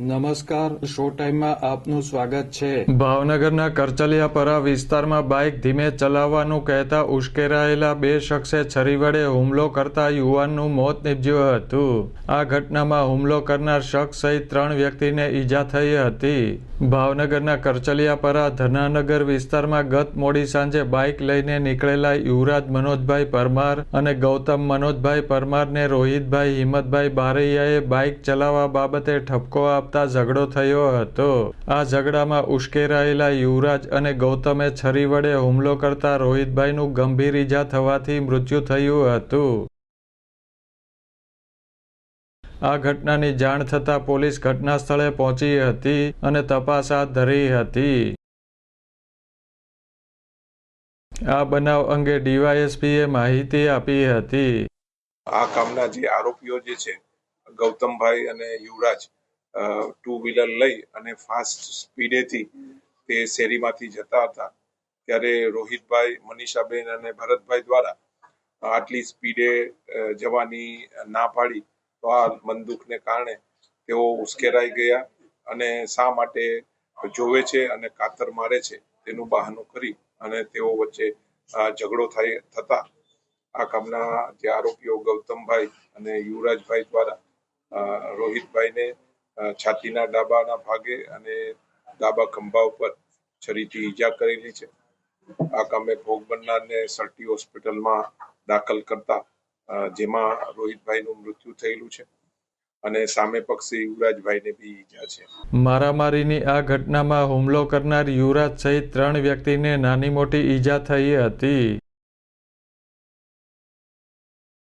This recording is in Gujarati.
નમસ્કાર, શો ટાઈમમાં આપનું સ્વાગત છે. ભાવનગરના કરચલિયાપરા વિસ્તારમાં બાઇક ધીમે ચલાવવાનું કહેતા ઉશ્કેરાયેલા બે શખ્સે છરી વડે હુમલો કરતા યુવાનનું મોત નીપજ્યું હતું. આ ઘટનામાં હુમલો કરનાર શખ્સ સહિત ત્રણ વ્યક્તિને ઈજા થઈ હતી. ભાવનગરના કરચલિયાપરા ધનાનગર વિસ્તારમાં ગત મોડી સાંજે બાઇક લઈને નીકળેલા યુવરાજ મનોજભાઈ પરમાર અને ગૌતમ મનોજભાઈ પરમારને રોહિતભાઈ હિંમતભાઈ બારૈયાએ બાઇક ચલાવવા બાબતે ઠપકો આપતા ઝઘડો થયો હતો. આ ઝઘડામાં ઉશ્કેરાયેલા યુવરાજ અને ગૌતમે છરી વડે હુમલો કરતા રોહિતભાઈનું ગંભીર ઈજા થવાથી મૃત્યુ થયું હતું. આ ઘટનાની જાણ થતાં પોલીસ ઘટના સ્થળે પહોંચી હતી અને તપાસ હાથ ધરી હતી. આ બનાવ અંગે ડીવાયએસપીએ માહિતી આપી હતી. આ કામના જે આરોપીઓ જે છે, ગૌતમભાઈ અને યુવરાજ ટુ વ્હીલર લઈ અને ફાસ્ટ સ્પીડેથી તે શેરીમાંથી જતા હતા. ત્યારે રોહિતભાઈ, મનીષાબેન અને ભરતભાઈ દ્વારા આટલી સ્પીડે જવાની ના પાડી તો આ બંદૂકને કારણે તેઓ ઉશ્કેરાઈ ગયા અને શા માટે જોવે છે અને કાતર મારે છે તેનું બહાનું કરી અને તેઓ વચ્ચે ઝઘડો થાય, થતા આ કામના જે આરોપીઓ ગૌતમભાઈ અને યુવરાજભાઈ દ્વારા રોહિતભાઈને છાતીના ડાબાના ભાગે અને ડાબા ખંભા ઉપર છરીથી ઈજા કરેલી છે. આ કામે ભોગ બનનારને સરટી હોસ્પિટલમાં દાખલ કરતા જેમાં રોહિતભાઈનું મૃત્યુ થયેલું છે અને સામે પક્ષે યુવરાજભાઈને બી ઈજા છે. મારામારીની આ ઘટનામાં હુમલો કરનાર યુવરાજ સહિત ત્રણ વ્યક્તિને નાની મોટી ઈજા થઈ હતી.